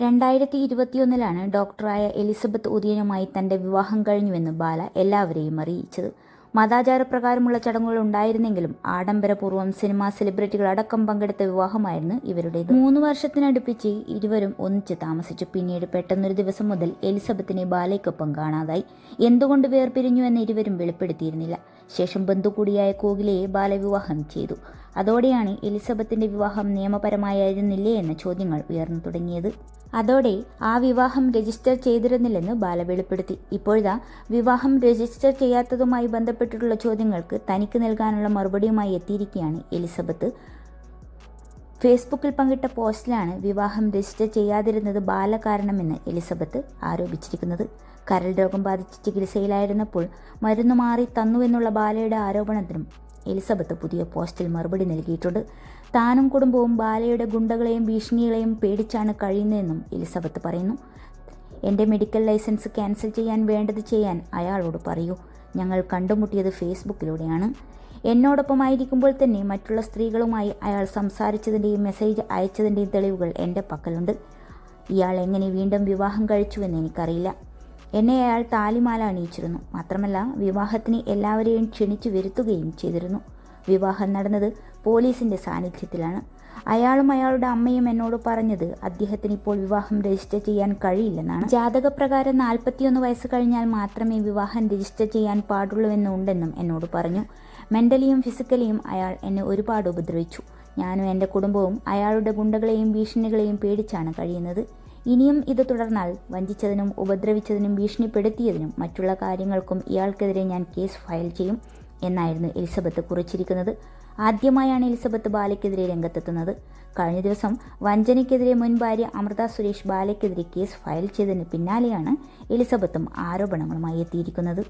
രണ്ടായിരത്തി ഇരുപത്തിയൊന്നിലാണ് ഡോക്ടറായ എലിസബത്ത് ഉദിയനുമായി തന്റെ വിവാഹം കഴിഞ്ഞുവെന്ന് ബാല എല്ലാവരെയും അറിയിച്ചത്. മതാചാരപ്രകാരമുള്ള ചടങ്ങുകൾ ഉണ്ടായിരുന്നെങ്കിലും ആഡംബരപൂർവം സിനിമാ സെലിബ്രിറ്റികൾ അടക്കം പങ്കെടുത്ത വിവാഹമായിരുന്നു ഇവരുടെ മൂന്ന് വർഷത്തിനടുപ്പിച്ച് ഇരുവരും ഒന്നിച്ച് താമസിച്ചു. പിന്നീട് പെട്ടെന്നൊരു ദിവസം മുതൽ എലിസബത്തിനെ ബാലയ്ക്കൊപ്പം കാണാതായി. എന്തുകൊണ്ട് വേർപിരിഞ്ഞു എന്ന് ഇരുവരും വെളിപ്പെടുത്തിയിരുന്നില്ല. ശേഷം ബന്ധു കൂടിയായ കോകിലയെ ബാലവിവാഹം ചെയ്തു. അതോടെയാണ് എലിസബത്തിന്റെ വിവാഹം നിയമപരമായിരുന്നില്ലേ എന്ന ചോദ്യങ്ങൾ ഉയർന്നു തുടങ്ങിയത്. അതോടെ ആ വിവാഹം രജിസ്റ്റർ ചെയ്തിരുന്നില്ലെന്ന് ബാല വെളിപ്പെടുത്തി. ഇപ്പോഴാ വിവാഹം രജിസ്റ്റർ ചെയ്യാത്തതുമായി ബന്ധപ്പെട്ടിട്ടുള്ള ചോദ്യങ്ങൾക്ക് തനിക്ക് നൽകാനുള്ള മറുപടിയുമായി എത്തിയിരിക്കുകയാണ് എലിസബത്ത്. ഫേസ്ബുക്കിൽ പങ്കിട്ട പോസ്റ്റിലാണ് വിവാഹം രജിസ്റ്റർ ചെയ്യാതിരുന്നത് ബാല കാരണമെന്ന് എലിസബത്ത് ആരോപിച്ചിരിക്കുന്നത്. കരൾ രോഗം ബാധിച്ച് ചികിത്സയിലായിരുന്നപ്പോൾ മരുന്ന് മാറി തന്നുവെന്നുള്ള ബാലയുടെ ആരോപണത്തിനും എലിസബത്ത് പുതിയ പോസ്റ്റിൽ മറുപടി നൽകിയിട്ടുണ്ട്. താനും കുടുംബവും ബാലയുടെ ഗുണ്ടകളെയും ഭീഷണികളെയും പേടിച്ചാണ് കഴിയുന്നതെന്നും എലിസബത്ത് പറയുന്നു. എന്റെ മെഡിക്കൽ ലൈസൻസ് ക്യാൻസൽ ചെയ്യാൻ വേണ്ടത് ചെയ്യാൻ അയാളോട് പറയൂ. ഞങ്ങൾ കണ്ടുമുട്ടിയത് ഫേസ്ബുക്കിലൂടെയാണ്. എന്നോടൊപ്പമായിരിക്കുമ്പോൾ തന്നെ മറ്റുള്ള സ്ത്രീകളുമായി അയാൾ സംസാരിച്ചതിന്റെയും മെസ്സേജ് അയച്ചതിന്റെയും തെളിവുകൾ എന്റെ പക്കലുണ്ട്. ഇയാൾ എങ്ങനെ വീണ്ടും വിവാഹം കഴിച്ചുവെന്ന് എനിക്കറിയില്ല. എന്നെ അയാൾ താലിമാല അണിയിച്ചിരുന്നു. മാത്രമല്ല വിവാഹത്തിന് എല്ലാവരെയും ക്ഷണിച്ചു വരുത്തുകയും ചെയ്തിരുന്നു. വിവാഹം നടന്നത് പോലീസിന്റെ സാന്നിധ്യത്തിലാണ്. അയാളും അയാളുടെ അമ്മയും എന്നോട് പറഞ്ഞത് അദ്ദേഹത്തിന് ഇപ്പോൾ വിവാഹം രജിസ്റ്റർ ചെയ്യാൻ കഴിയില്ലെന്നാണ്. ജാതകപ്രകാരം നാൽപ്പത്തിയൊന്ന് വയസ്സ് കഴിഞ്ഞാൽ മാത്രമേ വിവാഹം രജിസ്റ്റർ ചെയ്യാൻ പാടുള്ളൂവെന്നുണ്ടെന്നും എന്നോട് പറഞ്ഞു. മെന്റലിയും ഫിസിക്കലിയും അയാൾ എന്നെ ഒരുപാട് ഉപദ്രവിച്ചു. ഞാനും എന്റെ കുടുംബവും അയാളുടെ ഗുണ്ടകളെയും ഭീഷണികളെയും പേടിച്ചാണ് കഴിയുന്നത്. ഇനിയും ഇത് തുടർന്നാൽ വഞ്ചിച്ചതിനും ഉപദ്രവിച്ചതിനും ഭീഷണിപ്പെടുത്തിയതിനും മറ്റുള്ള കാര്യങ്ങൾക്കും ഇയാൾക്കെതിരെ ഞാൻ കേസ് ഫയൽ ചെയ്യും എന്നായിരുന്നു എലിസബത്ത് കുറിച്ചിരിക്കുന്നത്. ആദ്യമായാണ് എലിസബത്ത് ബാലയ്ക്കെതിരെ രംഗത്തെത്തുന്നത്. കഴിഞ്ഞ ദിവസം വഞ്ചനയ്ക്കെതിരെ മുൻ ഭാര്യ അമൃത സുരേഷ് ബാലയ്ക്കെതിരെ കേസ് ഫയൽ ചെയ്തതിന് പിന്നാലെയാണ് എലിസബത്തും ആരോപണങ്ങളുമായി എത്തിയിരിക്കുന്നത്.